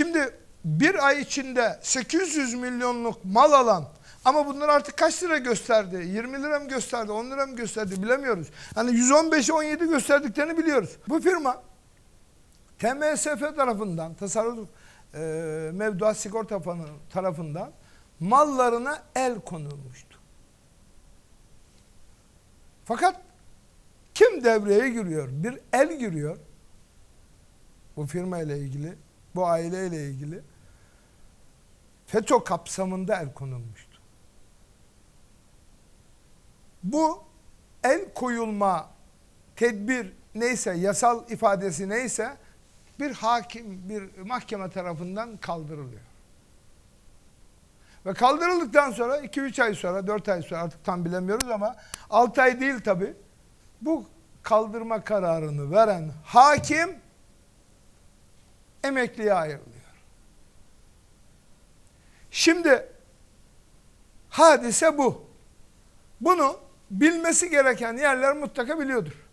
Şimdi bir ay içinde 800 milyonluk mal alan ama bunlar artık kaç lira gösterdi? 20 lira mı gösterdi? 10 lira mı gösterdi? Bilemiyoruz. Hani 115'e 17 gösterdiklerini biliyoruz. Bu firma TMSF tarafından, Tasarruf e, Mevduat Sigorta Fonu tarafından mallarına el konulmuştu. Fakat kim devreye giriyor? Bir el giriyor. Bu firma ile ilgili, bu aile ile ilgili. FETÖ kapsamında el konulmuştu. Bu el koyulma tedbir neyse, yasal ifadesi neyse bir hakim, bir mahkeme tarafından kaldırılıyor. Ve kaldırıldıktan sonra 2-3 ay sonra, 4 ay sonra artık tam bilemiyoruz ama 6 ay değil tabi. Bu kaldırma kararını veren hakim emekliye ayrılıyor. Şimdi hadise bu. Bunu bilmesi gereken yerler mutlaka biliyordur.